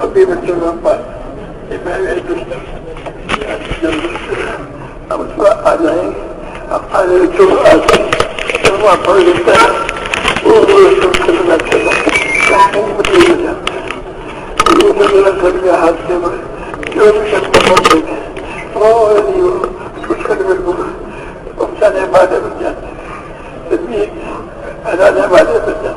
قبيبة الرباط إمام عدل أرفع عليه أقال الجرأة الوطن لله وغير كلمة كلمة تحكم بالله يوجد لك المعظمة يوجد التفضل وغير تسلم الأمة وبتنعم على بالجنة تدمير على نعم على بالجنة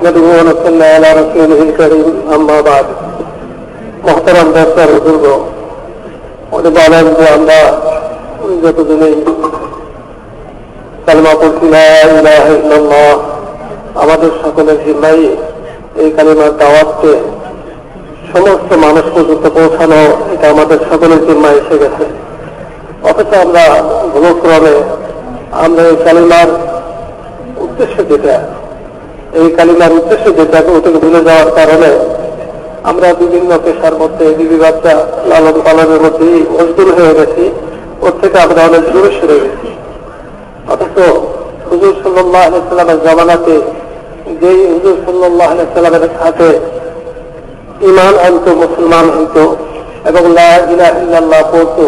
نحمده ونصلي على رسوله الكريم أما بعد محترم দর্শক বুজুর্গ উনি বলেন যে আমরা যতদিনই কালিমা পড়ছি লা ইলাহা ইল্লাল্লাহ আমাদের সকলের জিম্মাই এই কালিমার দাওয়াতকে সমস্ত মানুষ পর্যন্ত পৌঁছানো এটা আমাদের সকলের জিম্মায় এসে গেছে অথচ আমরা ভুলক্রমে আমরা এই কালিমার উদ্দেশ্য যেটা এই কালিমার উদ্দেশ্য যেটা ওটাকে ভুলে যাওয়ার কারণে আমরা বিভিন্ন পেশার মধ্যে, বিবিবাদটা লালন পালনের মধ্যে মজদুর হয়ে গেছি। ওর থেকে আমরা অনেক দূরে সরে গেছি। অথচ হুজুর সাল্লাহ আলাইসাল্লামের জমানাতে যেই হুজুর সাল্লাহ আলাইসাল্লামের সাথে ইমান আনত মুসলমান হইত এবং লা ইলাহা ইল্লাল্লাহ পড়তো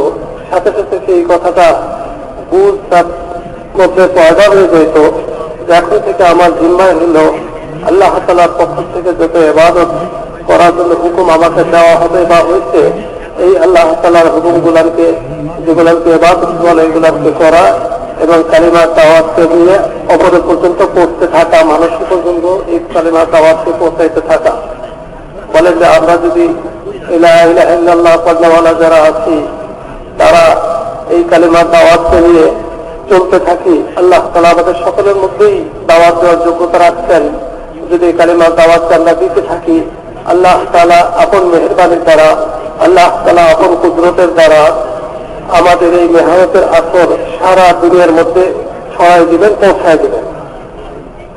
সাথে সাথে সেই কথাটা বুঝ তার মধ্যে পয়দা হয়ে যেত। যে আমার জিম্মায় হইল আল্লাহ তালার পক্ষ থেকে যত এবাদত করার জন্য হুকুম আমাকে দেওয়া হবে বা হয়েছে, এই আল্লাহ তালার হুকুম গুলানকে যেগুলানকে এবাদত বলে এগুলানকে করা এবং কালিমার দাওয়াতকে নিয়ে অপরে পর্যন্ত পড়তে থাকা, মানুষ পর্যন্ত এই কালিমার দাওয়াতকে পৌঁছাইতে থাকা। বলেন যে আমরা যদি যারা আছি, তারা এই কালিমার দাওয়াতকে নিয়ে চলতে থাকি, আল্লাহ তালা আমাদের সকলের মধ্যেই দাওয়াত দেওয়ার যোগ্যতা রাখছেন। যদি কালিমার দাওয়াত আমরা দিতে থাকি, আল্লাহ তালা আপন মেহরবানির দ্বারা, আল্লাহ তালা আপন কুদরতের দ্বারা আমাদের এই মেহনতের আসর সারা দুনিয়ার মধ্যে ছড়াই দিবেন, পৌঁছায় দিবেন।